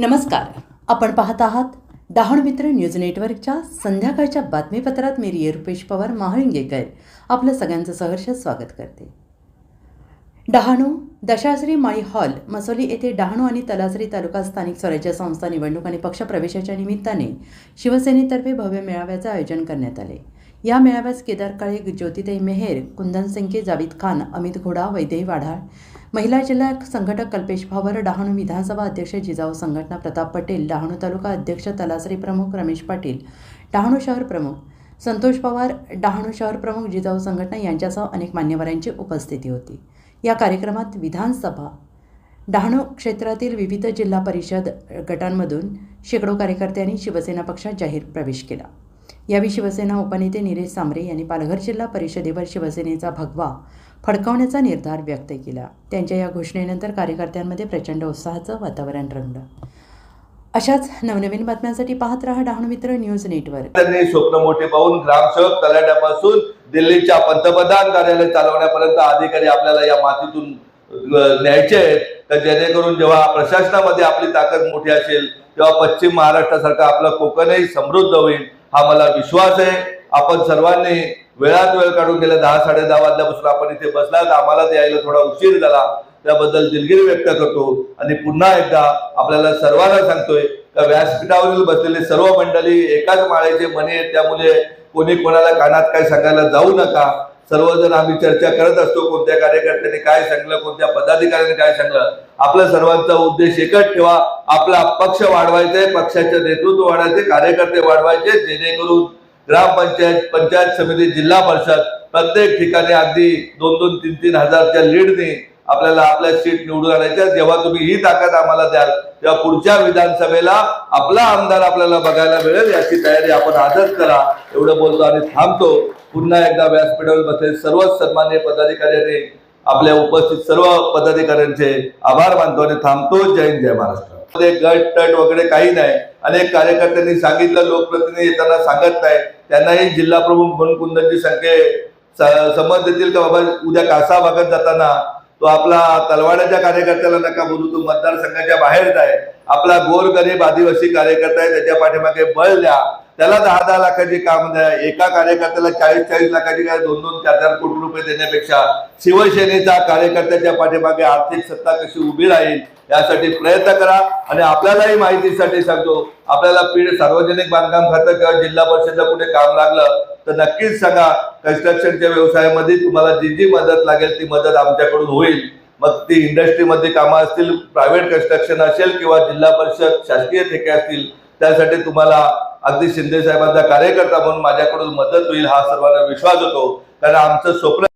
नमस्कार. आपण पाहत आहात डहाण मित्र न्यूज नेटवर्कच्या संध्याकाळच्या बातमीपत्रात मी रिय रुपेश पवार महाळिंगेकर. आपलं सगळ्यांचं सहर्ष स्वागत करते. डहाणू दशाश्री माळी हॉल मसोली येथे डहाणू आणि तलासरी तालुका स्थानिक स्वराज्य संस्था निवडणूक आणि पक्षप्रवेशाच्या निमित्ताने शिवसेनेतर्फे भव्य मेळाव्याचं आयोजन करण्यात आले. या मेळाव्यास केदार काळे ज्योतिताई मेहेर कुंदन सिंके जावीद खान अमित घोडा वैदेही वाढाळ महिला जिल्हा संघटक कल्पेश भावर डहाणू विधानसभा अध्यक्ष जिजाऊ संघटना प्रताप पटेल डहाणू तालुका अध्यक्ष तलासरी प्रमुख रमेश पाटील डहाणू शहर प्रमुख संतोष पवार डहाणू शहर प्रमुख जिजाऊ संघटना यांच्यासह अनेक मान्यवरांची उपस्थिती होती. या कार्यक्रमात विधानसभा डहाणू क्षेत्रातील विविध जिल्हा परिषद गटांमधून शेकडो कार्यकर्त्यांनी शिवसेना पक्षात जाहीर प्रवेश केला. यावेळी शिवसेना उपनेते निलेश सांबरे यांनी पालघर जिल्हा परिषदेवर शिवसेनेचा भगवा फडकावण्याचा निर्धार व्यक्त केला. त्यांच्या या घोषणेनंतर कार्यकर्त्यांमध्ये प्रचंड उत्साहाचं वातावरण रंगलं. अशाच नवनवीन बातम्यांसाठी पाहत राहा डहाणू मित्र न्यूज नेटवर्क. त्यांनी स्वप्न मोठे पाहून ग्रामसेवक तलाट्यापासून दिल्लीच्या पंतप्रधान कार्यालय चालवण्यापर्यंत अधिकारी आपल्याला या मातीतून न्यायचे आहेत. तर जेणेकरून जेव्हा प्रशासनामध्ये आपली ताकद मोठी असेल तेव्हा पश्चिम महाराष्ट्रासारखा आपला कोकणही समृद्ध होईल. हा मला विश्वास आहे. आपण सर्वांनी वेळात वेळ काढून गेल्या दहा साडे दहा वाजल्यापासून आपण इथे बसला. आम्हाला यायला थोडा उशीर झाला. त्याबद्दल दिलगिरी व्यक्त करतो. आणि पुन्हा एकदा आपल्याला सर्वांना सांगतोय का व्यासपीठावरील बसलेले सर्व मंडळी एकाच माळेचे मने आहेत. त्यामुळे कोणी कोणाला कानात काय सांगायला जाऊ नका. सर्वजण आम्ही चर्चा करत असतो कोणत्या कार्यकर्त्यांनी काय सांगलं कोणत्या पदाधिकाऱ्यांनी काय सांगलं. आपला सर्वांचा उद्देश एकच ठेवा आपला पक्ष वाढवायचा आहे पक्षाचे नेतृत्व वाढवायचे कार्यकर्ते वाढवायचे जेणेकरून ग्रामपंचायत पंचायत समिती जिल्हा परिषद प्रत्येक ठिकाणी अगदी दोन दोन तीन तीन हजारच्या लीडने आपल्याला आपल्या सीट निवडून आणायच्या. जेव्हा तुम्ही ही ताकद आम्हाला द्याल तेव्हा पुढच्या विधानसभेला आपला आमदार आपल्याला बघायला मिळेल याची तयारी आपण आजच करा. एवढं बोलतो आणि थांबतो. पुन्हा एकदा व्यासपीठावर बसेल सर्वच सन्मान्य पदाधिकाऱ्यांनी आपल्या उपस्थित सर्व पदाधिकाऱ्यांचे आभार मानतो आणि थांबतो. जय हिंद जय महाराष्ट्र. गट तट वगैरे काही नाही. अनेक कार्यकर्त्यांनी सांगितलं लोकप्रतिनिधी येताना सांगत नाही. त्यांनाही जिल्हा प्रमुख म्हणून कुंदनजी संख्ये समज देतील का बाबा? उद्या कासा भागात जाताना तो आपला तलवाड्याच्या कार्यकर्त्याला नका बोलू तो मतदारसंघाच्या बाहेर आहे. आपला गोरगरीब आदिवासी कार्यकर्ता आहे त्याच्या पाठीमागे बळ द्या. त्याला दहा दहा लाखाची काम द्या. एका कार्यकर्त्याला चाळीस चाळीस लाखाची काय दोन दोन चार चार कोटी रुपये देण्यापेक्षा शिवसेनेचा कार्यकर्त्याच्या पाठीमागे आर्थिक सत्ता कशी उभी राहील यासाठी प्रयत्न करा. आणि आपल्यालाही माहितीसाठी सांगतो आपल्याला पीड सार्वजनिक बांधकाम खातं किंवा जिल्हा परिषदला कुठे काम लागलं तर नक्कीच सांगा कन्स्ट्रक्शनच्या व्यवसायामध्ये तुम्हाला जी जी मदत लागेल ती मदत आमच्याकडून होईल. मग ती इंडस्ट्रीमध्ये कामं असतील प्रायव्हेट कन्स्ट्रक्शन असेल किंवा जिल्हा परिषद शासकीय ठेके असतील त्यासाठी तुम्हाला अगदी शिंदे साहेबांचा कार्यकर्ता म्हणून माझ्याकडून मदत होईल हा सर्वांना विश्वास होतो. कारण आमचं स्वप्न